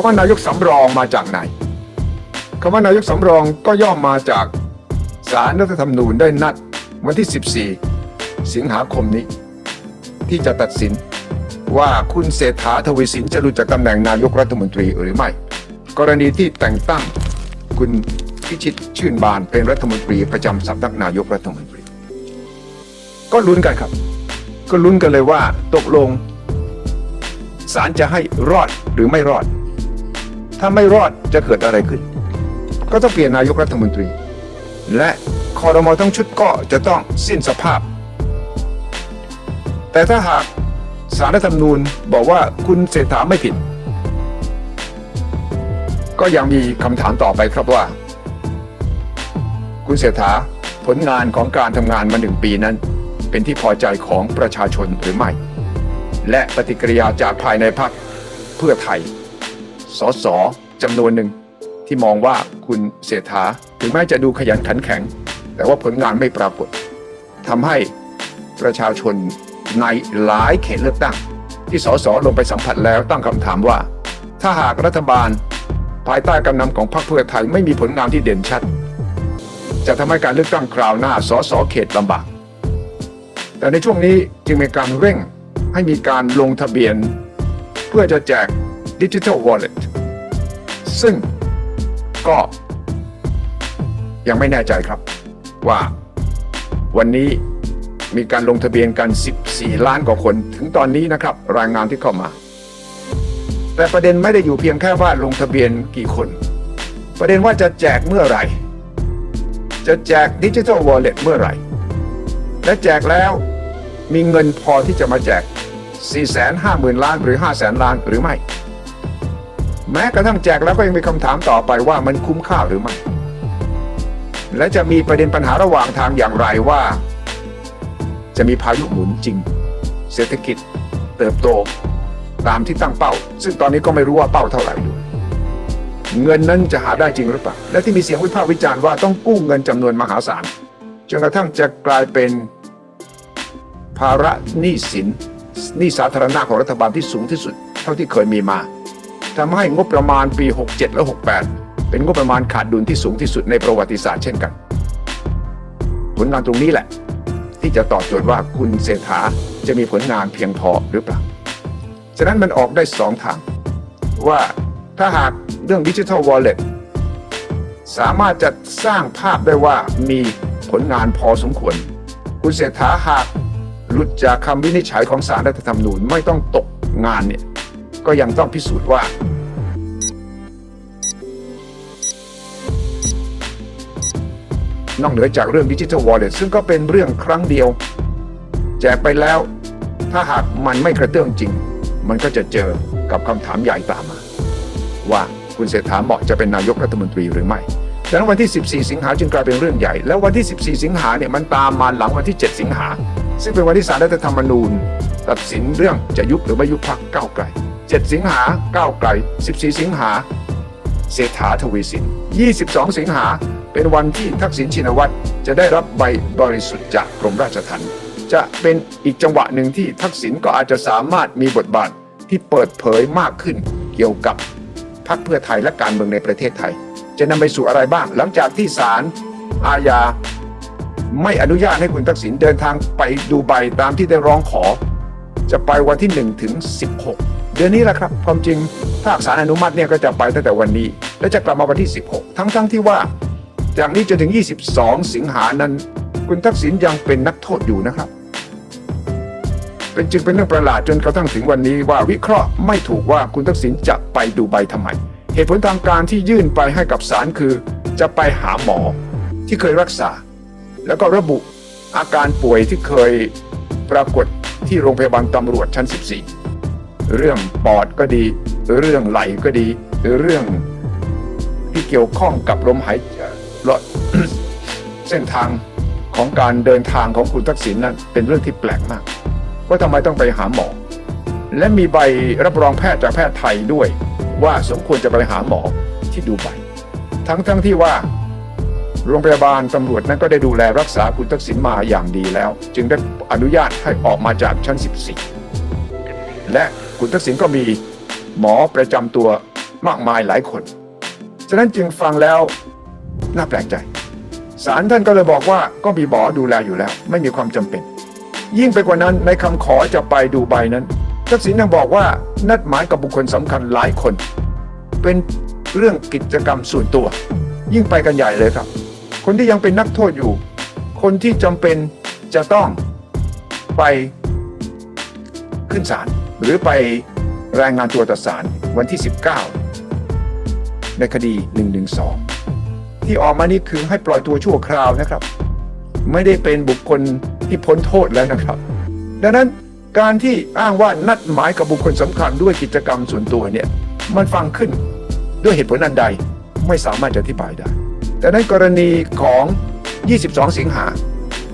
าว่านายกสำรองมาจากไหนคำว่านายกสำรองก็ย่อมมาจากสารรัฐธรรมนูญได้นัดวันที่ 14 สิงหาคมนี้ ที่จะตัดสินว่าคุณเศรษฐาทวีสินจะหลุดจากตำแหน่งนายกรัฐมนตรีหรือไม่ กรณีที่แต่งตั้งคุณพิชิตชื่นบานเป็นรัฐมนตรีประจำสำนักนายกรัฐมนตรี ก็ลุ้นกันครับ ก็ลุ้นกันเลยว่าตกลงศาลจะให้รอดหรือไม่รอด ถ้าไม่รอดจะเกิดอะไรขึ้น ก็ต้องเปลี่ยนนายกรัฐมนตรี และคอรมอทั้งชุดก็จะต้องสิ้นสภาพ แต่ถ้าหากสารรัฐธรรมนูญบอกว่าคุณเศรษฐาไม่ผิด ก็ยังมีคำถามต่อไปครับว่า คุณเศรษฐาผลงานของการทำงานมาหนึ่งปีนั้น เป็นที่พอใจของประชาชนหรือไม่ และปฏิกิริยาจากภายในพรรคเพื่อไทย สสจำนวนหนึ่งที่มองว่าคุณเศรษฐาถึงแม้จะดูขยันขันแข็ง แต่ว่าผลงานไม่ปรากฏทำให้ประชาชนในหลายเขตเลือกตั้ง ที่สสลงไปสัมผัสแล้วตั้งคำถามว่า ถ้าหากรัฐบาล ภายใต้การนำของพรรคเพื่อไทยไม่มีผลงานที่เด่นชัด จะทำให้การเลือกตั้งคราวหน้าสสเขตลำบาก แต่ในช่วงนี้จึงมีการเร่งให้มีการลงทะเบียน เพื่อจะแจก ดิจิทัลวอลเล็ตซึ่งก็ยังไม่แน่ใจครับว่าวันนี้มีการลงทะเบียนกัน 14 ล้านกว่าคนถึงตอนนี้นะครับ รายงานที่เข้ามา แต่ประเด็นไม่ได้อยู่เพียงแค่ว่าลงทะเบียนกี่คน ประเด็นว่าจะแจกเมื่อไหร่ จะแจกดิจิทัลวอลเล็ตเมื่อไหร่ และแจกแล้วมีเงินพอที่จะมาแจก 450,000 ล้านหรือ 500,000 ล้านหรือไม่ แม้กระทั่งแจกแล้วก็ยังมีคำถามต่อไปว่ามันคุ้มค่าหรือไม่ และจะมีประเด็นปัญหาระหว่างทางอย่างไรว่า จะมีพายุหมุนจริง เศรษฐกิจเติบโตตามที่ตั้งเป้า ซึ่งตอนนี้ก็ไม่รู้ว่าเป้าเท่าไหร่ด้วยเงินนั้นจะหาได้จริงหรือเปล่า และที่มีเสียงวิพากษ์วิจารณ์ว่าต้องกู้เงินจำนวนมหาศาลจนกระทั่งจะกลายเป็นภาระหนี้สินหนี้สาธารณะของรัฐบาลที่สูงที่สุด เท่าที่เคยมีมา ทำให้งบประมาณปี 67 และ 68 เป็นงบประมาณขาดดุลที่สูงที่สุดในประวัติศาสตร์เช่นกัน ผลงานตรงนี้แหละ ที่จะตอบโจทย์ว่าคุณเศรษฐาจะมีผลงานเพียงพอหรือเปล่า ฉะนั้นมันออกได้สองทาง ว่าถ้าหากเรื่องดิจิทัลวอลเล็ตสามารถจะสร้างภาพได้ว่ามีผลงานพอสมควร คุณเศรษฐาหากหลุดจากคำวินิจฉัยของสารรัฐธรรมนูญไม่ต้องตกงานเนี่ยก็ยังต้องพิสูจน์ว่า นอกเหนือจากเรื่องดิจิทัลวอลเล็ตซึ่งก็เป็นเรื่องครั้งเดียว แจกไปแล้ว ถ้าหากมันไม่กระเตื้องจริง มันก็จะเจอกับคำถามใหญ่ตามมา ว่าคุณเศรษฐาเหมาะจะเป็นนายกรัฐมนตรีหรือไม่ดังนั้นวันที่ 14 สิงหาจึงกลายเป็นเรื่องใหญ่ แล้ววันที่ 14 สิงหาเนี่ยมันตามมาหลังวันที่ 7 สิงหา ซึ่งเป็นวันที่ศาลรัฐธรรมนูญ ตัดสินเรื่องจะยุบหรือไม่ยุบพรรคก้าวไกล 7 สิงหาก้าวไกล 14 สิงหา เศรษฐาทวีสิน 22 สิงหา เป็นวันที่ทักษิณชินวัตรจะได้รับใบบริสุทธิ์จากกรมราชทัณฑ์จะเป็นอีกจังหวะหนึ่งที่ทักษิณก็อาจจะสามารถมีบทบาทที่เปิดเผยมากขึ้นเกี่ยวกับพรรคเพื่อไทยและการเมืองในประเทศไทย จะนำไปสู่อะไรบ้าง หลังจากที่ศาลอาญาไม่อนุญาตให้คุณทักษิณเดินทางไปดูใบตามที่ได้ร้องขอ จะไปวันที่1ถึง16 เดือนนี้แหละครับความจริงถ้าศาลอนุมัติเนี่ยก็จะไปตั้งแต่วันนี้ และจะกลับมาวันที่ 16 ทั้งๆทที่ว่า จากนี้จนถึง 22 สิงหานั้น คุณทักษิณยังเป็นนักโทษอยู่นะครับ เป็นจึงเป็นเรื่องประหลาดจนกระทั่งถึงวันนี้ว่าวิเคราะห์ไม่ถูกว่าคุณทักษิณจะไปดูใบทำไม เหตุผลทางการที่ยื่นไปให้กับศาลคือ จะไปหาหมอที่เคยรักษา แล้วก็ระบุอาการป่วยที่เคยปรากฏที่โรงพยาบาลตำรวจชั้น 14 เรื่องปอดก็ดี เรื่องไหลก็ดี เรื่องที่เกี่ยวข้องกับลมหาย ลดเส้นทางของการเดินทางของคุณทักษิณนั้นเป็นเรื่องที่แปลกมาก ว่าทำไมต้องไปหาหมอ และมีใบรับรองแพทย์จากแพทย์ไทยด้วย ว่าสมควรจะไปหาหมอที่ดูใบทั้งทั้งที่ว่า โรงพยาบาลตำรวจนั้นก็ได้ดูแลรักษาคุณทักษิณมาอย่างดีแล้ว จึงได้อนุญาตให้ออกมาจากชั้น 14 และคุณทักษิณก็มีหมอประจำตัวมากมายหลายคน ฉะนั้นจึงฟังแล้ว น่าแปลกใจศาลท่านก็เลยบอกว่าก็มีหมอดูแลอยู่แล้ว ไม่มีความจำเป็น ยิ่งไปกว่านั้นในคำขอจะไปดูใบนั้นทักษิณยังบอกว่านัดหมายกับบุคคลสำคัญหลายคน เป็นเรื่องกิจกรรมส่วนตัว ยิ่งไปกันใหญ่เลยครับ คนที่ยังเป็นนักโทษอยู่ คนที่จำเป็นจะต้องไปขึ้นศาลหรือไปรายงานตัวต่อศาลวันที่ 19 ในคดี 112 ที่ออกมานี่คือให้ปล่อยตัวชั่วคราวนะครับ ไม่ได้เป็นบุคคลที่พ้นโทษแล้วนะครับ ดังนั้นการที่อ้างว่านัดหมายกับบุคคลสำคัญด้วยกิจกรรมส่วนตัวเนี่ยมันฟังขึ้นด้วยเหตุผลอันใดไม่สามารถจะอธิบายได้ แต่ในกรณีของ 22 สิงหา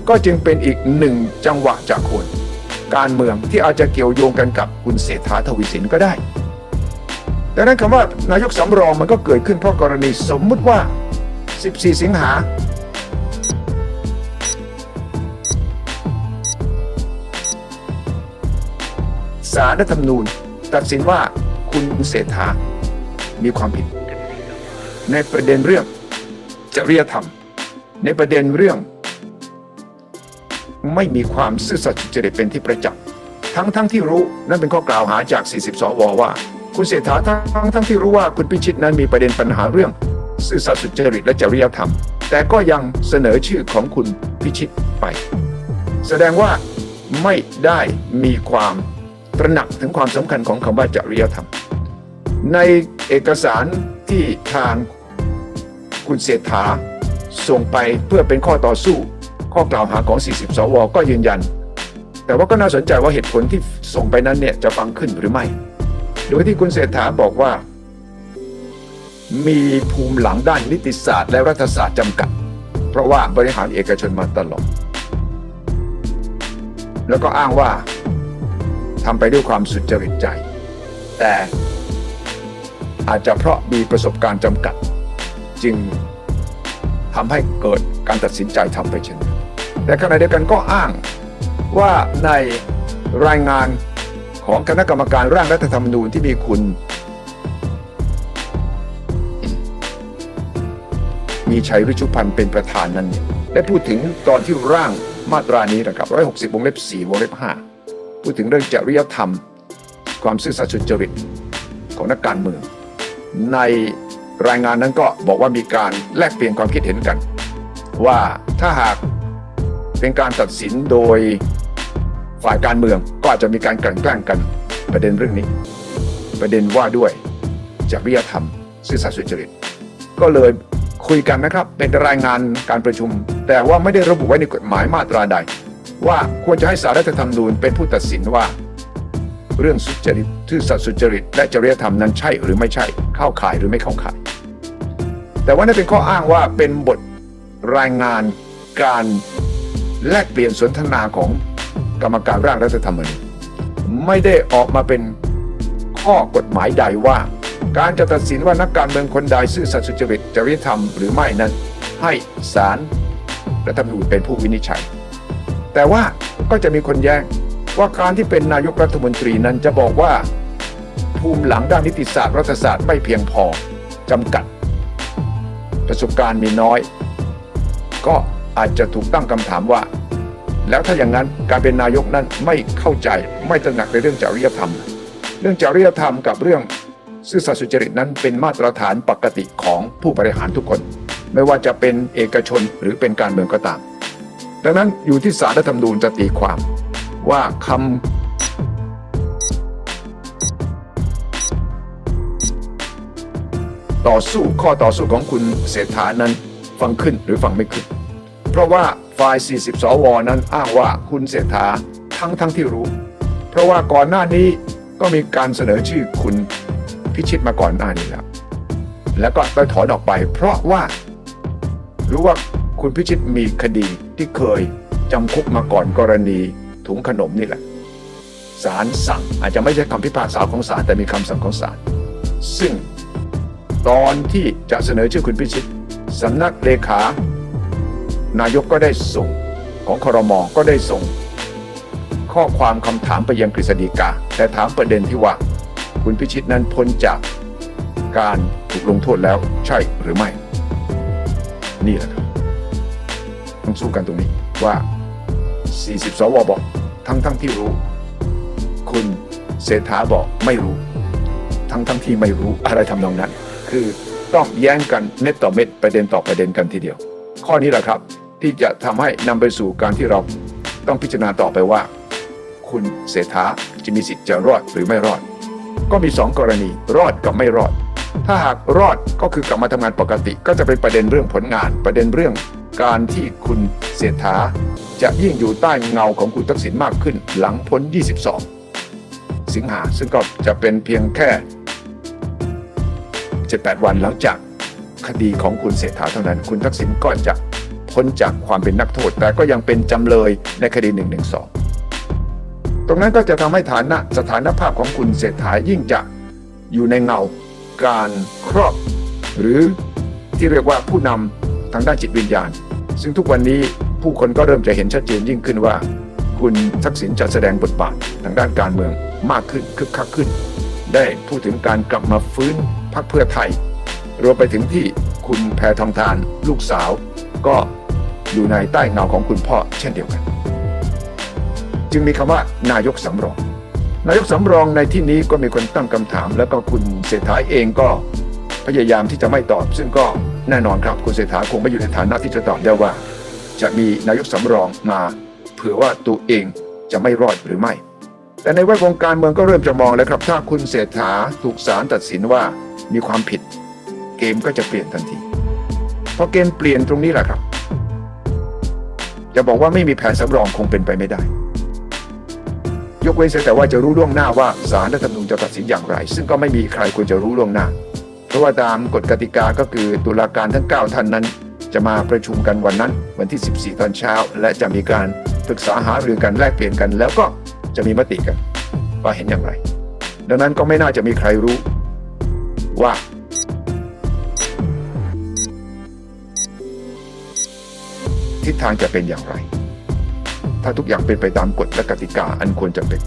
ก็จึงเป็นอีกหนึ่งจังหวะจากคนการเมืองที่อาจจะเกี่ยวโยงกันกับคุณเศรษฐาทวีสินก็ได้ดังนั้นคำว่านายกสำรองมันก็เกิดขึ้นเพราะกรณีสมมุติว่า 14 สิงหาสารรัฐธรรมนูญ ตัดสินว่าคุณเศรษฐา มีความผิด ในประเด็นเรื่องจริยธรรม ในประเด็นเรื่อง ไม่มีความซื่อสัตย์สุจริตเป็นที่ประจักษ์ทั้งทั้งที่รู้นั่นเป็นข้อกล่าวหาจาก 40 สวว่า คุณเศรษฐาทั้งทั้งที่รู้ว่าคุณพิชิตนั้นมีประเด็นปัญหาเรื่อง ซื่อสัตย์สุจริตและจริยธรรม แต่ก็ยังเสนอชื่อของคุณพิชิตไป แสดงว่าไม่ได้มีความตระหนักถึงความสำคัญของคำว่าจริยธรรม ในเอกสารที่ทางคุณเศรษฐาส่งไปเพื่อเป็นข้อต่อสู้ ข้อกล่าวหาของ 40 สว ก็ยืนยัน แต่ว่าก็น่าสนใจว่าเหตุผลที่ส่งไปนั้นเนี่ยจะฟังขึ้นหรือไม่ โดยที่คุณเศรษฐาบอกว่า มีภูมิหลังด้านนิติศาสตร์และรัฐศาสตร์จำกัด เพราะว่าบริหารเอกชนมาตลอด แล้วก็อ้างว่าทำไปด้วยความสุจริตใจ แต่อาจจะเพราะมีประสบการณ์จำกัด จึงทำให้เกิดการตัดสินใจทำไปเช่นนั้นแต่ขณะเดียวกันก็อ้างว่าในรายงานของคณะกรรมการร่างรัฐธรรมนูญที่มีคุณ มีชัยฤชุพันธ์เป็นประธานนั้นเนี่ยได้พูดถึงตอนที่ร่างมาตรานี้นะครับ160วงเล็บ4วงเล็บ5พูดถึงเรื่องจริยธรรม ความซื่อสัตย์สุจริตของนักการเมือง ในรายงานนั้นก็บอกว่ามีการแลกเปลี่ยนความคิดเห็นกัน ว่าถ้าหากเป็นการตัดสินโดยฝ่ายการเมืองก็อาจจะมีการกลั่นแกล้งกันประเด็นเรื่องนี้ ประเด็นว่าด้วยจริยธรรม ซื่อสัตย์สุจริต ก็เลย คุยกันนะครับ เป็นรายงานการประชุม แต่ว่าไม่ได้ระบุไว้ในกฎหมายมาตราใด ว่าควรจะให้สารรัฐธรรมนูญเป็นผู้ตัดสินว่า เรื่องสุจริตซื่อสัตย์สุจริต และจริยธรรมนั้นใช่หรือไม่ใช่เข้าข่ายหรือไม่เข้าข่าย แต่ว่านั่นเป็นข้ออ้างว่าเป็นบทรายงานการแลกเปลี่ยนสนทนาของกรรมการร่างรัฐธรรมนูญไม่ได้ออกมาเป็นข้อกฎหมายใดว่า การจะตัดสินว่านักการเมืองคนใดซื่อสัตย์สุจริตจริยธรรมหรือไม่นั้น ให้ศาลรัฐธรรมนูญเป็นผู้วินิจฉัย แต่ว่าก็จะมีคนแย้งว่าการที่เป็นนายกรัฐมนตรีนั้นจะบอกว่า ภูมิหลังด้านนิติศาสตร์รัฐศาสตร์ไม่เพียงพอจำกัด ประสบการณ์มีน้อย ก็อาจจะถูกตั้งคำถามว่า แล้วถ้าอย่างนั้นการเป็นนายกนั้นไม่เข้าใจไม่ตระหนักในเรื่องจริยธรรม เรื่องจริยธรรมกับเรื่อง ซื่อสัตย์สุจริตนั้นเป็นมาตรฐานปกติของผู้บริหารทุกคน ไม่ว่าจะเป็นเอกชนหรือเป็นการเมืองก็ตาม ดังนั้นอยู่ที่สารรัฐธรรมนูญจะตีความว่าคำต่อสู้ข้อต่อสู้ของคุณเศรษฐานั้นฟังขึ้นหรือฟังไม่ขึ้น เพราะว่าฝ่าย 40 สว นั้นอ้างว่าคุณเศรษฐาทั้งทั้งที่รู้ เพราะว่าก่อนหน้านี้ก็มีการเสนอชื่อคุณ พิชิตมาก่อนหน้านี้แล้ว แล้วก็ได้ถอนออกไป เพราะว่า รู้ว่าคุณพิชิตมีคดีที่เคยจำคุกมาก่อนกรณีถุงขนมนี่แหละศาลสั่งอาจจะไม่ใช่คำพิพากษาของศาลแต่มีคำสั่งของศาลซึ่งตอนที่จะเสนอชื่อคุณพิชิตสำนักเลขา นายกก็ได้ส่งของคอรมอก็ได้ส่ง ข้อความคำถามไปยังกฤษฎีกา แต่ถามประเด็นที่ว่า คุณพิชิตนั้นพ้นจากการถูกลงโทษแล้วใช่หรือไม่ นี่แหละครับต้องสู้กันตรงนี้ว่า 40 สวบอก ทั้งทั้งที่รู้ คุณเศรษฐาบอกไม่รู้ ทั้งทั้งที่ไม่รู้อะไรทำนองนั้น คือต้องแย้งกันเม็ดต่อเม็ดประเด็นต่อประเด็นกันทีเดียว ข้อนี้แหละครับ ที่จะทำให้นำไปสู่การที่เราต้องพิจารณาต่อไปว่า คุณเศรษฐาจะมีสิทธิ์จะรอดหรือไม่รอด ก็มีสองกรณี รอดกับไม่รอด ถ้าหากรอดก็คือกลับมาทำงานปกติ ก็จะเป็นประเด็นเรื่องผลงาน ประเด็นเรื่องการที่คุณเศรษฐา จะยิ่งอยู่ใต้เงาของคุณทักษิณมากขึ้น หลังพ้น 22 สิงหาซึ่งก็จะเป็นเพียงแค่ 7-8 วันหลังจากคดีของคุณเศรษฐาเท่านั้น คุณทักษิณก็จะพ้นจากความเป็นนักโทษ แต่ก็ยังเป็นจำเลยในคดี112 ตรงนั้นก็จะทำให้ฐานะสถานภาพของคุณเศรษฐายิ่งจะอยู่ในเงาการครอบ หรือที่เรียกว่าผู้นำทางด้านจิตวิญญาณ ซึ่งทุกวันนี้ผู้คนก็เริ่มจะเห็นชัดเจนยิ่งขึ้นว่า คุณทักษิณจะแสดงบทบาททางด้านการเมืองมากขึ้นคึกคักขึ้น ได้พูดถึงการกลับมาฟื้นพรรคเพื่อไทย รวมไปถึงที่คุณแพทองทานลูกสาว ก็อยู่ในใต้เงาของคุณพ่อเช่นเดียวกัน จึงมีคำว่านายกสำรอง นายกสำรองในที่นี้ก็มีคนตั้งคำถาม แล้วก็คุณเศรษฐาเองก็พยายามที่จะไม่ตอบ ซึ่งก็แน่นอนครับคุณเศรษฐาคงไม่อยู่ในฐานะที่จะตอบได้ว่า จะมีนายกสำรองมาเผื่อว่าตัวเองจะไม่รอดหรือไม่ แต่ในแวดวงการเมืองก็เริ่มจะมองแล้วครับ ถ้าคุณเศรษฐาถูกศาลตัดสินว่ามีความผิด เกมก็จะเปลี่ยนทันทีพอเกมเปลี่ยนตรงนี้แหละครับจะบอกว่าไม่มีแผนสำรองคงเป็นไปไม่ได้ ยกเว้นเสียแต่ว่าจะรู้ล่วงหน้าว่าศาลรัฐธรรมนูญจะตัดสินอย่างไร ซึ่งก็ไม่มีใครควรจะรู้ล่วงหน้า เพราะว่าตามกฎกติกาก็คือตุลาการทั้ง 9 ท่านนั้น จะมาประชุมกันวันนั้น วันที่ 14 ตอนเช้า และจะมีการปรึกษาหารือกันแลกเปลี่ยนกัน แล้วก็จะมีมติกันว่าเห็นอย่างไร ดังนั้นก็ไม่น่าจะมีใครรู้ว่าทิศทางจะเป็นอย่างไร ถ้าทุกอย่างเป็นไปตามกฎและกติกาอันควรจะเป็น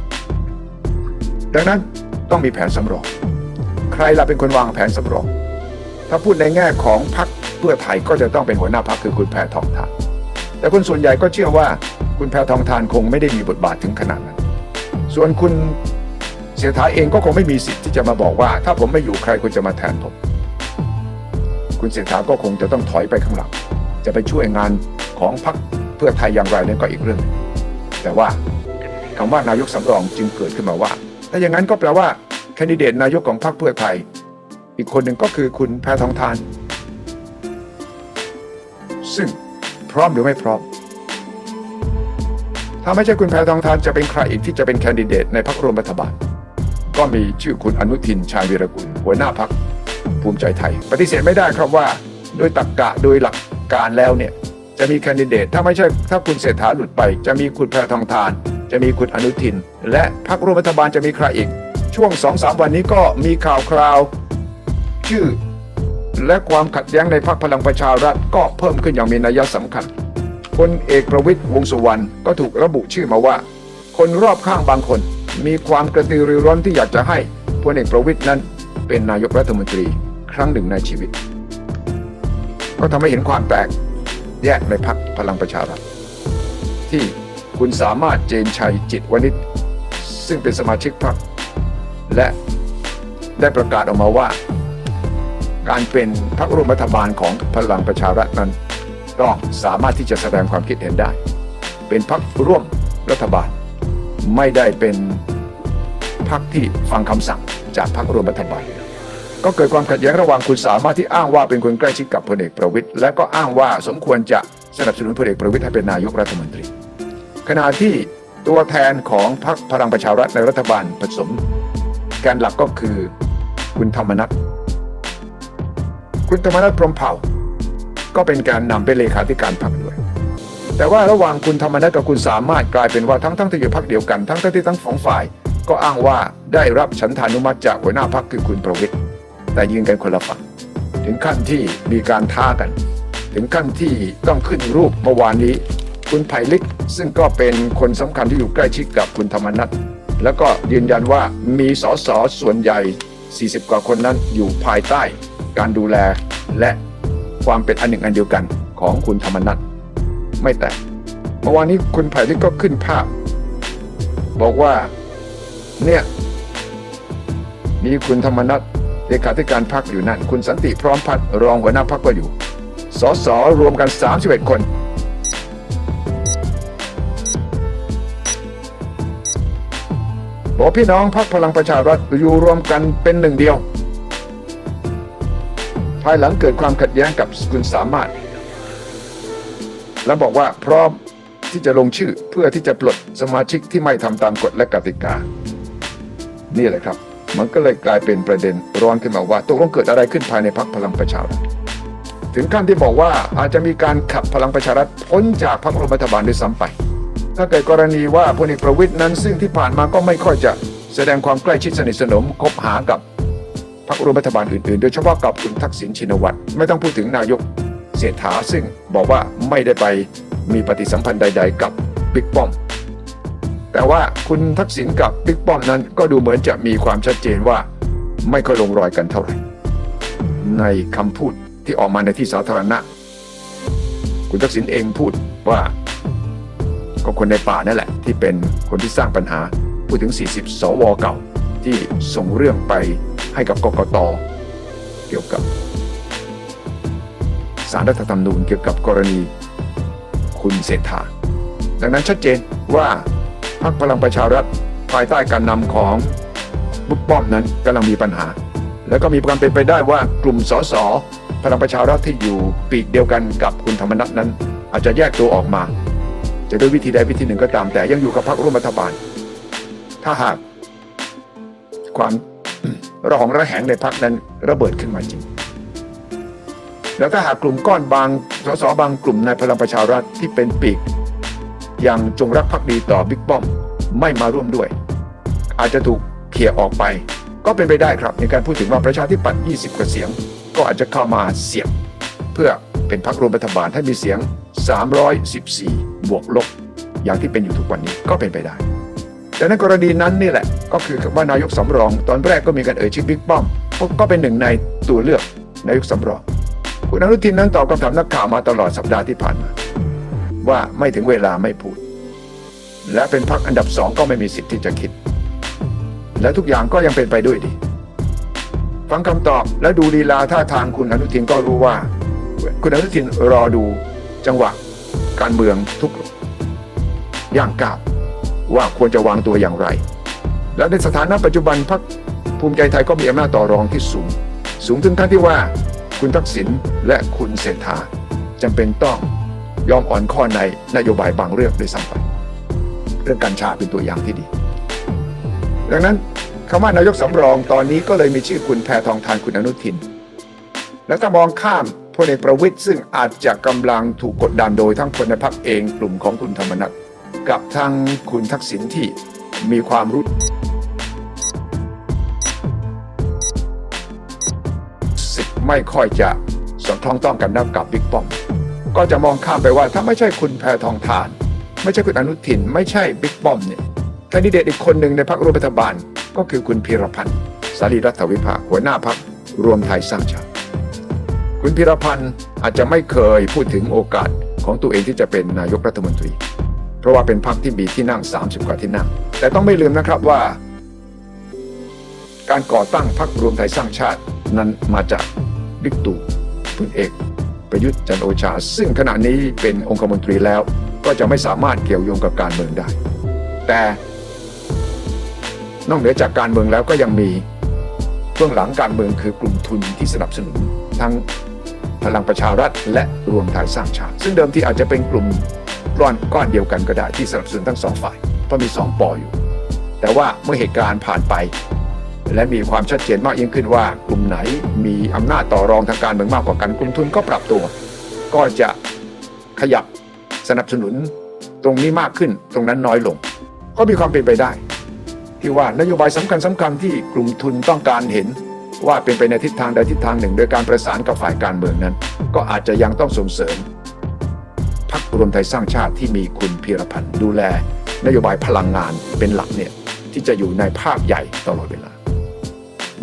ดังนั้นต้องมีแผนสำรอง ใครล่ะเป็นคนวางแผนสำรอง ถ้าพูดในแง่ของพรรคเพื่อไทยก็จะต้องเป็นหัวหน้าพรรคคือคุณแพทองทาน แต่คนส่วนใหญ่ก็เชื่อว่าคุณแพทองทานคงไม่ได้มีบทบาทถึงขนาดนั้น ส่วนคุณเสียท้าเองก็คงไม่มีสิทธิ์ที่จะมาบอกว่า ถ้าผมไม่อยู่ใครควรจะมาแทนผม คุณเสียท้าก็คงจะต้องถอยไปข้างหลังจะไปช่วยงานของพรรคเพื่อไทยอย่างไรนั่นก็อีกเรื่องหนึ่ง แต่ว่าคำว่านายกสำรองจึงเกิดขึ้นมาว่า ถ้าอย่างนั้นก็แปลว่าแคนดิเดตนายกของพรรคเพื่อไทย อีกคนหนึ่งก็คือคุณแพทองทาน ซึ่งพร้อมหรือไม่พร้อม ถ้าไม่ใช่คุณแพทองทานจะเป็นใครอีกที่จะเป็นแคนดิเดตในพรรครวมรัฐบาล ก็มีชื่อคุณอนุทินชาญวีรกุลหัวหน้าพรรคภูมิใจไทย ปฏิเสธไม่ได้ครับว่า โดยตรรกกะโดยหลักการแล้วเนี่ย จะมีแคนดิเดตถ้าไม่ใช่ถ้าคุณเศรษฐาหลุดไป จะมีคุณแพทองทาน จะมีคุณอนุทิน และพรรคร่วมรัฐบาลจะมีใครอีก ช่วงสองสามวันนี้ก็มีข่าวคราว ชื่อ และความขัดแย้งในพรรคพลังประชารัฐก็เพิ่มขึ้นอย่างมีนัยสำคัญพลเอกประวิตยวงสุวรรณก็ถูกระบุชื่อมาว่า คนรอบข้างบางคน มีความกระตือรือร้นที่อยากจะให้พลเอกประวิตยนั้น เป็นนายกรัฐมนตรีครั้งหนึ่งในชีวิต ก็ทำให้เห็นความแตก แยกในพรรคพลังประชารัฐที่คุณสามารถเจนชัยจิตวณิชซึ่งเป็นสมาชิกพรรคและได้ประกาศออกมาว่า การเป็นพรรคร่วมรัฐบาลของพลังประชารัฐนั้นต้องสามารถที่จะแสดงความคิดเห็นได้ เป็นพรรคร่วมรัฐบาล ไม่ได้เป็นพรรคที่ฟังคำสั่งจากพรรคร่วมรัฐบาล ก็เกิดความขัดแย้งระหว่างคุณสามารถที่อ้างว่าเป็นคนใกล้ชิดกับพลเอกประวิตยและก็อ้างว่าสมควรจะสนับสนุนพลเอกประวิตยให้เป็นนายกรัฐมนตรี ขณะที่ตัวแทนของพรรคพลังประชารัฐในรัฐบาลผสมแกนหลักก็คือคุณธรรมนัฐคุณธรรมนัฐพรมเผ่า ก็เป็นการนำเป็นเลขาธิการพรรคด้วย แต่ว่าระหว่างคุณธรรมนัฐกับคุณสามารถกลายเป็นว่าทั้งทั้งที่อยู่พรรคเดียวกันทั้งทั้งที่ทั้งสองฝ่าย ก็อ้างว่าได้รับฉันทานุมัติจากหัวหน้าพรรคคือคุณประวิตย แต่ยืนกันคนละฝั่งถึงขั้นที่มีการท้ากัน ถึงขั้นที่ต้องขึ้นรูปเมื่อวานนี้ คุณไผ่ลิกซึ่งก็เป็นคนสำคัญที่อยู่ใกล้ชิดกับคุณธรรมนัฐแล้วก็ยืนยันว่ามีสสส่วนใหญ่ 40 กว่าคนนั้นอยู่ภายใต้การดูแลและความเป็นอันหนึ่งอันเดียวกันของคุณธรรมนัฐไม่แตกเมื่อวานนี้คุณไผ่ลิกก็ขึ้นภาพ บอกว่าเนี่ยมีคุณธรรมนัฐ เลขาธิการพรรคอยู่นั่น คุณสันติพร้อมพัฒน์รองหัวหน้าพรรคก็อยู่ สสรวมกัน31คนบอกพี่น้องพรรคพลังประชารัฐอยู่รวมกันเป็นหนึ่งเดียว ภายหลังเกิดความขัดแย้งกับคุณสามารถ และบอกว่าพร้อมที่จะลงชื่อเพื่อที่จะปลดสมาชิกที่ไม่ทำตามกฎและกติกา นี่แหละครับ มันก็เลยกลายเป็นประเด็นร้อนขึ้นมาว่าตกลงเกิดอะไรขึ้นภายในพรรคพลังประชารัฐถึงขั้นที่บอกว่าอาจจะมีการขับพลังประชารัฐพ้นจากพรรครัฐบาลด้วยซ้ำไป ถ้าเกิดกรณีว่าพลเอกประวิตยนั้นซึ่งที่ผ่านมาก็ไม่ค่อยจะแสดงความใกล้ชิดสนิทสนมคบหากับพรรครัฐบาลอื่นๆ โดยเฉพาะกับคุณทักษิณชินวัตรไม่ต้องพูดถึงนายกเศรษฐาซึ่งบอกว่าไม่ได้ไปมีปฏิสัมพันธ์ใด ๆ กับบิ๊กป้อม แต่ว่าคุณทักษิณกับบิ๊กป้อมนั้นก็ดูเหมือนจะมีความชัดเจนว่าไม่ค่อยลงรอยกันเท่าไหร่ ในคำพูดที่ออกมาในที่สาธารณะ คุณทักษิณเองพูดว่าก็คนในป่านั่นแหละ ที่เป็นคนที่สร้างปัญหาพูดถึง 40 สวเก่า ที่ส่งเรื่องไปให้กับกกตเกี่ยวกับสารรัฐธรรมนูญเกี่ยวกับกรณีคุณเศรษฐาดังนั้นชัดเจนว่า พรรคพลังประชารัฐภายใต้การนำของบุ๊กป้อมนั้นกำลังมีปัญหา แล้วก็มีความเป็นไปได้ว่ากลุ่มสสพลังประชารัฐที่อยู่ปีกเดียวกันกับคุณธรรมนัฐนั้น อาจจะแยกตัวออกมา จะด้วยวิธีใดวิธีหนึ่งก็ตามแต่ยังอยู่กับพรรคร่วมรัฐบาล ถ้าหากความระหองระแหงในพรรคนั้นระเบิดขึ้นมาจริง แล้วถ้าหากกลุ่มก้อนบางสสบางกลุ่มในพลังประชารัฐที่เป็นปีก ยังจงรักภักดีต่อบิ๊กป้อมไม่มาร่วมด้วย อาจจะถูกเขี่ยออกไป ก็เป็นไปได้ครับในการพูดถึงว่าประชาธิปัตย์20 กว่าเสียง ก็อาจจะเข้ามาเสียงเพื่อเป็นพรรครวมรัฐบาลให้มีเสียง 314 บวกลบ อย่างที่เป็นอยู่ทุกวันนี้ก็เป็นไปได้แต่ในกรณีนั้นนี่แหละก็คือว่านายกสำรองตอนแรกก็มีการเอ่ยชื่อบิ๊กป้อมก็เป็นหนึ่งในตัวเลือกนายกสำรอง คุณอนุทินนั้นตอบคำถามนักข่าวมาตลอดสัปดาห์ที่ผ่านมา ว่าไม่ถึงเวลาไม่พูด และเป็นพรรคอันดับสองก็ไม่มีสิทธิ์ที่จะคิด และทุกอย่างก็ยังเป็นไปด้วยดี ฟังคำตอบและดูลีลาท่าทางคุณอนุทินก็รู้ว่า คุณอนุทินรอดูจังหวะการเมืองทุกอย่างก้าวว่าควรจะวางตัวอย่างไร และในสถานะปัจจุบันพรรคภูมิใจไทยก็มีอำนาจต่อรองที่สูง สูงถึงขั้นที่ว่า คุณทักษิณและคุณเศรษฐาจำเป็นต้อง ยอมอ่อนข้อในนโยบายบางเรื่องด้วยซ้ำไปเรื่องกัญชาเป็นตัวอย่างที่ดี ดังนั้นคำว่านายกสำรองตอนนี้ก็เลยมีชื่อคุณแพทองทานคุณอนุทิน แล้วถ้ามองข้ามพลเอกประวิตยซึ่งอาจจะกำลังถูกกดดันโดยทั้งคนในพรรคเองกลุ่มของคุณธรรมนัฐกับทางคุณทักษิณที่มีความรู้สึกไม่ค่อยจะสอดคล้องต้องกันนักกับบิ๊กป้อม ก็จะมองข้ามไปว่าถ้าไม่ใช่คุณแพทองทาน ไม่ใช่คุณอนุทิน ไม่ใช่บิ๊กป้อมเนี่ยแคนดิเดตอีกคนหนึ่งในพรรครัฐบาล ก็คือคุณพีรพันธ์สารีรัฐวิภาหัวหน้าพรรครวมไทยสร้างชาติคุณพีรพันธ์อาจจะไม่เคยพูดถึงโอกาสของตัวเองที่จะเป็นนายกรัฐมนตรี เพราะว่าเป็นพรรคที่มีที่นั่ง 30 กว่าที่นั่ง แต่ต้องไม่ลืมนะครับว่า การก่อตั้งพรรครวมไทยสร้างชาตินั้นมาจากบิ๊กตู่พลเอก ประยุทธ์จันโอชา ซึ่งขณะนี้เป็นองคมนตรีแล้ว ก็จะไม่สามารถเกี่ยวโยงกับการเมืองได้ แต่นอกเหนือจากการเมืองแล้วก็ยังมีเบื้องหลังการเมืองคือกลุ่มทุนที่สนับสนุน ทั้งพลังประชารัฐและรวมไทยสร้างชาติ ซึ่งเดิมที่อาจจะเป็นกลุ่มก้อนก้อนเดียวกันก็ได้ที่สนับสนุนทั้งสองฝ่ายเพราะมีสองปออยู่ แต่ว่าเมื่อเหตุการณ์ผ่านไป และมีความชัดเจนมากยิ่งขึ้นว่ากลุ่มไหนมีอำนาจต่อรองทางการเมืองมากกว่ากันกลุ่มทุนก็ปรับตัว ก็จะขยับสนับสนุนตรงนี้มากขึ้นตรงนั้นน้อยลง ก็มีความเป็นไปได้ ที่ว่านโยบายสำคัญสำคัญที่กลุ่มทุนต้องการเห็นว่าเป็นไปในทิศทางใดทิศทางหนึ่ง โดยการประสานกับฝ่ายการเมืองนั้น ก็อาจจะยังต้องส่งเสริมพรรครวมไทยสร้างชาติที่มีคุณพีรพันธ์ดูแล นโยบายพลังงานเป็นหลักเนี่ยที่จะอยู่ในภาพใหญ่ตลอดเวลา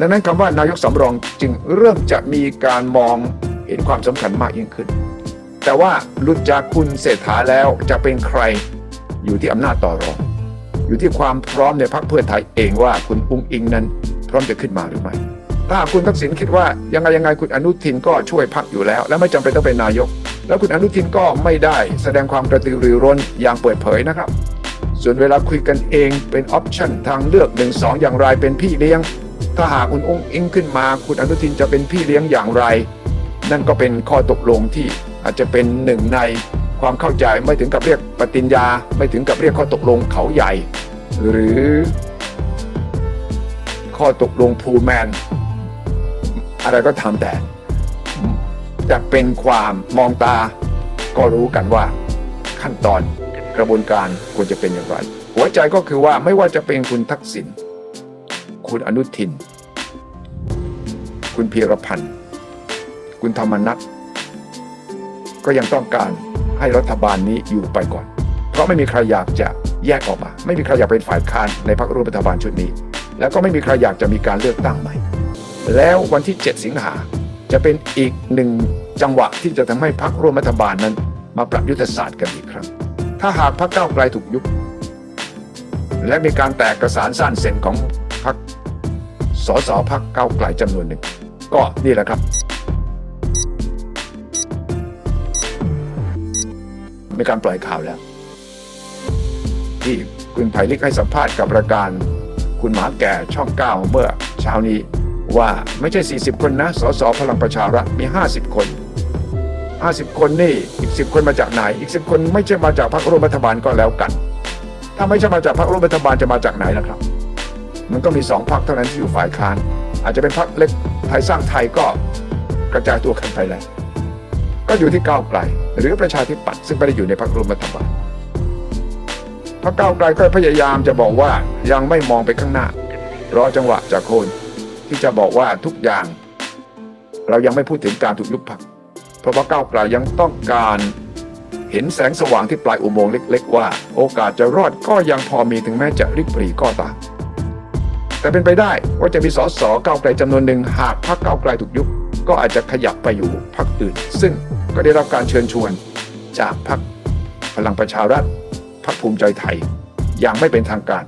ดังนั้นคำว่านายกสำรองจึงเริ่มจะมีการมองเห็นความสำคัญมากยิ่งขึ้น แต่ว่าหลุดจากคุณเศรษฐาแล้วจะเป็นใครอยู่ที่อำนาจต่อรองอยู่ที่ความพร้อมในพรรคเพื่อไทยเองว่าคุณอุ้งอิงนั้น พร้อมจะขึ้นมาหรือไม่ถ้าคุณทักษิณคิดว่ายังไงยังไงคุณอนุทินก็ช่วยพรรคอยู่แล้ว และไม่จำเป็นต้องเป็นนายก แล้วคุณอนุทินก็ไม่ได้แสดงความกระตือรือร้นอย่างเปิดเผยนะครับ ส่วนเวลาคุยกันเองเป็นออปชันทางเลือกหนึ่งสองอย่างไรเป็นพี่เลี้ยง ถ้าหากคุณองค์อิงขึ้นมา คุณอนุทินจะเป็นพี่เลี้ยงอย่างไร นั่นก็เป็นข้อตกลงที่อาจจะเป็นหนึ่งในความเข้าใจไม่ถึงกับเรียกปฏิญญา ไม่ถึงกับเรียกข้อตกลงเขาใหญ่ หรือข้อตกลงพูแมน อะไรก็ทำแต่ จะเป็นความมองตา ก็รู้กันว่าขั้นตอนกระบวนการควรจะเป็นอย่างไร หัวใจก็คือว่าไม่ว่าจะเป็นคุณทักษิณ คุณอนุทิน คุณพีรพันธ์ คุณธรรมนัฐก็ยังต้องการให้รัฐบาลนี้อยู่ไปก่อน เพราะไม่มีใครอยากจะแยกออกมา ไม่มีใครอยากเป็นฝ่ายค้านในพรรคร่วมรัฐบาลชุดนี้ แล้วก็ไม่มีใครอยากจะมีการเลือกตั้งใหม่ แล้ววันที่ 7 สิงหาจะเป็นอีกหนึ่งจังหวะที่จะทำให้พรรคร่วมรัฐบาลนั้น มาปรับยุทธศาสตร์กันอีกครั้ง ถ้าหากพรรคก้าวไกลถูกยุบและมีการแตกกระสานสั้นเซ็นของ สสพรรคก้าไกลจำนวนหนึ่ง ก็นี่แหละครับ มีการปล่อยข่าวแล้ว ที่คุณไผ่ลิกให้สัมภาษณ์กับรายการคุณหมาแก่ช่องเก้าเมื่อเช้านี้ว่าไม่ใช่ 40 คนนะ สสพลังประชารัฐมี 50 คน 50 คนนี่อีก 10 คนมาจากไหน อีก 10 คนไม่ใช่มาจากพรรคร่วมรัฐบาลก็แล้วกัน ถ้าไม่ใช่มาจากพรรคร่วมรัฐบาลจะมาจากไหนล่ะครับ มันก็มีสองพรรคเท่านั้นที่อยู่ฝ่ายค้าน อาจจะเป็นพรรคเล็กไทยสร้างไทยก็กระจายตัวกันไปแล้ว ก็อยู่ที่ก้าวไกล หรือประชาธิปัตย์ซึ่งไม่ได้อยู่ในพรรคร่วมรัฐบาลพรรคก้าวไกลก็พยายามจะบอกว่ายังไม่มองไปข้างหน้ารอจังหวะจากคนที่จะบอกว่าทุกอย่าง เรายังไม่พูดถึงการถูกยุบพรรคเพราะว่าก้าวไกลยังต้องการเห็นแสงสว่างที่ปลายอุโมงค์เล็ก ๆ ว่า โอกาสจะรอดก็ยังพอมีถึงแม้จะริบหรี่ก็ตาม แต่เป็นไปได้ว่าจะมีสสเก้าไกลจำนวนหนึ่งหากพรรคเก้าไกลถูกยุบก็อาจจะขยับไปอยู่พรรคอื่น ซึ่งก็ได้รับการเชิญชวนจากพรรคพลังประชารัฐพรรคภูมิใจไทย อย่างไม่เป็นทางการ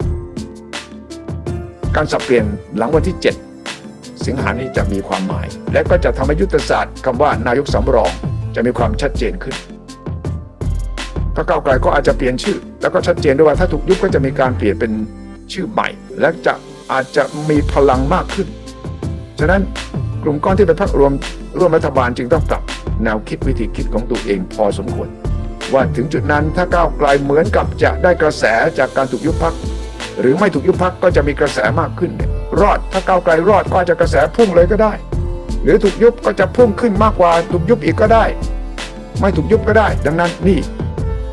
การสับเปลี่ยนหลังวันที่ 7 สิงหานี้จะมีความหมาย และก็จะทำให้ยุทธศาสตร์คำว่านายกสำรองจะมีความชัดเจนขึ้นพรรคเก้าไกลก็อาจจะเปลี่ยนชื่อ แล้วก็ชัดเจนด้วยว่าถ้าถูกยุบก็จะมีการเปลี่ยนเป็นชื่อใหม่ และจะ อาจจะมีพลังมากขึ้น ฉะนั้นกลุ่มก้อนที่เป็นพรรครวมร่วมรัฐบาลจึงต้องปรับแนวคิดวิธีคิดของตัวเองพอสมควร ว่าถึงจุดนั้นถ้าก้าวไกลเหมือนกับจะได้กระแสจากการถูกยุบพักหรือไม่ถูกยุบพักก็จะมีกระแสมากขึ้น รอดถ้าก้าวไกลรอดก็อาจจะกระแสพุ่งเลยก็ได้ หรือถูกยุบก็จะพุ่งขึ้นมากกว่าถูกยุบอีกก็ได้ ไม่ถูกยุบก็ได้ ดังนั้นนี่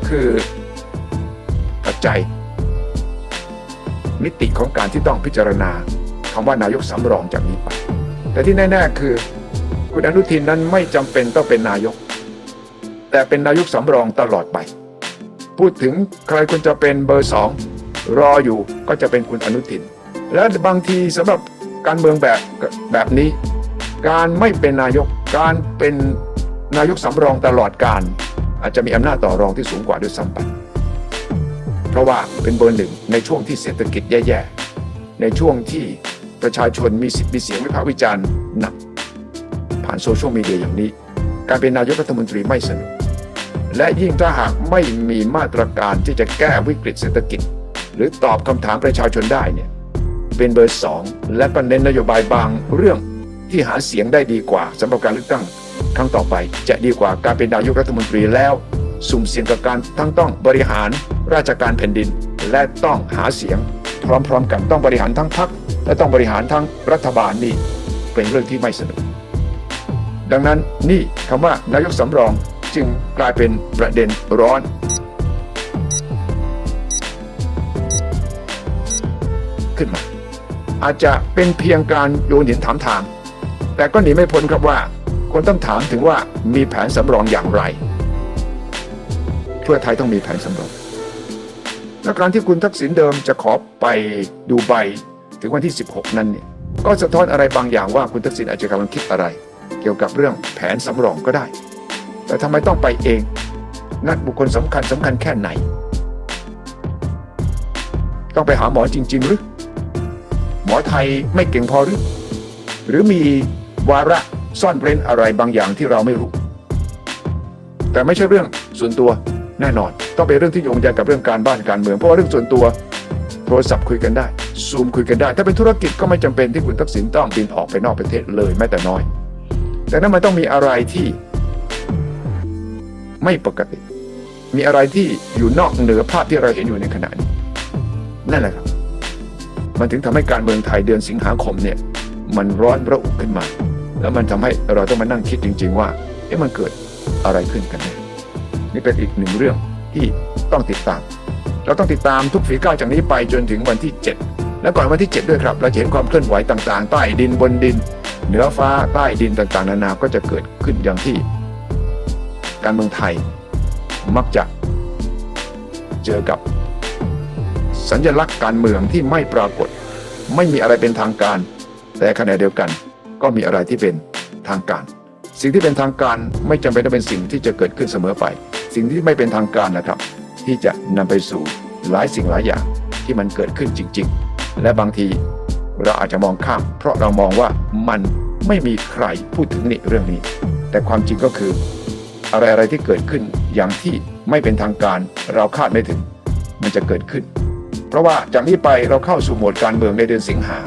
คือปัจจัย มิติของการที่ต้องพิจารณาคำว่านายกสำรองจากนี้ไป แต่ที่แน่ ๆ คือคุณอนุทินนั้นไม่จำเป็นต้องเป็นนายก แต่เป็นนายกสำรองตลอดไป พูดถึงใครควรจะเป็นเบอร์สองรออยู่ก็จะเป็นคุณอนุทิน และบางทีสำหรับการเมืองแบบแบบนี้ การไม่เป็นนายกการเป็นนายกสำรองตลอดการ อาจจะมีอำนาจต่อรองที่สูงกว่าด้วยซ้ำไป ราะว่าเป็นเบอร์หนึ่งในช่วงที่เศรษฐกิจแย่ๆ ในช่วงที่ประชาชนมีสิทธิ์มีเสียงวิพากษ์วิจารณ์หนัก ผ่านโซเชียลมีเดียอย่างนี้ การเป็นนายกรัฐมนตรีไม่สนุก และยิ่งถ้าหากไม่มีมาตรการที่จะแก้วิกฤตเศรษฐกิจ หรือตอบคำถามประชาชนได้เนี่ยเป็นเบอร์สองและก็เน้นนโยบายบางเรื่องที่หาเสียงได้ดีกว่าสำหรับการเลือกตั้งครั้งต่อไปจะดีกว่าการเป็นนายกรัฐมนตรีแล้ว สุ่มเสี่ยงกับการทั้งต้องบริหารราชการแผ่นดิน และต้องหาเสียง พร้อมๆ กันต้องบริหารทั้งพรรคและต้องบริหารทั้งรัฐบาลนี่เป็นเรื่องที่ไม่สนุก ดังนั้นนี่คำว่านายกสำรองจึงกลายเป็นประเด็นร้อนขึ้นมา อาจจะเป็นเพียงการโยนหินถามทาง แต่ก็หนีไม่พ้นครับว่า คนต้องถามถึงว่ามีแผนสำรองอย่างไร เพื่อไทยต้องมีแผนสำรองและการที่คุณทักษิณเดิมจะขอไปดูใบถึงวันที่ 16 นั้นเนี่ยก็สะท้อนอะไรบางอย่างว่าคุณทักษิณอาจจะกำลังคิดอะไร เกี่ยวกับเรื่องแผนสำรองก็ได้ แต่ทำไมต้องไปเอง นัดบุคคลสำคัญสำคัญแค่ไหน ต้องไปหาหมอจริง ๆ หรือ หมอไทยไม่เก่งพอหรือ หรือมีวาระซ่อนเร้นอะไรบางอย่างที่เราไม่รู้ แต่ไม่ใช่เรื่องส่วนตัว แน่นอน ต้องเป็นเรื่องที่โยงใยกับเรื่องการบ้านการเมืองเพราะว่าเรื่องส่วนตัวโทรศัพท์คุยกันได้ซูมคุยกันได้ ถ้าเป็นธุรกิจก็ไม่จำเป็นที่คุณทักษิณต้องบินออกไปนอกประเทศเลยแม้แต่น้อย แต่นั้นมันต้องมีอะไรที่ไม่ปกติ มีอะไรที่อยู่นอกเหนือภาพที่เราเห็นอยู่ในขณะนี้ นั่นแหละครับ มันถึงทำให้การเมืองไทยเดือนสิงหาคมเนี่ยมันร้อนระอุขึ้นมา แล้วมันทำให้เราต้องมานั่งคิดจริง ๆ ว่าเอ๊ะมันเกิดอะไรขึ้นกันแน่ นี่เป็นอีกหนึ่งเรื่องที่ต้องติดตาม เราต้องติดตามทุกฝีก้าวจากนี้ไปจนถึงวันที่ 7 และก่อนวันที่ 7 ด้วยครับ เราจะเห็นความเคลื่อนไหวต่างๆ ใต้ดินบนดิน เหนือฟ้าใต้ดินต่างๆ นานาก็จะเกิดขึ้นอย่างที่ การเมืองไทยมักจะเจอกับสัญลักษณ์การเมืองที่ไม่ปรากฏ ไม่มีอะไรเป็นทางการ แต่ขณะเดียวกันก็มีอะไรที่เป็นทางการ สิ่งที่เป็นทางการไม่จำเป็นต้องเป็นสิ่งที่จะเกิดขึ้นเสมอไป สิ่งที่ไม่เป็นทางการนะครับ ที่จะนำไปสู่หลายสิ่งหลายอย่างที่มันเกิดขึ้นจริง ๆ และบางทีเราอาจจะมองข้าม เพราะเรามองว่ามันไม่มีใครพูดถึงนี่เรื่องนี้ แต่ความจริงก็คือ อะไรอะไรที่เกิดขึ้นอย่างที่ไม่เป็นทางการเราคาดไม่ถึง มันจะเกิดขึ้น เพราะว่าจากนี้ไปเราเข้าสู่โหมดการเมืองในเดือนสิงหา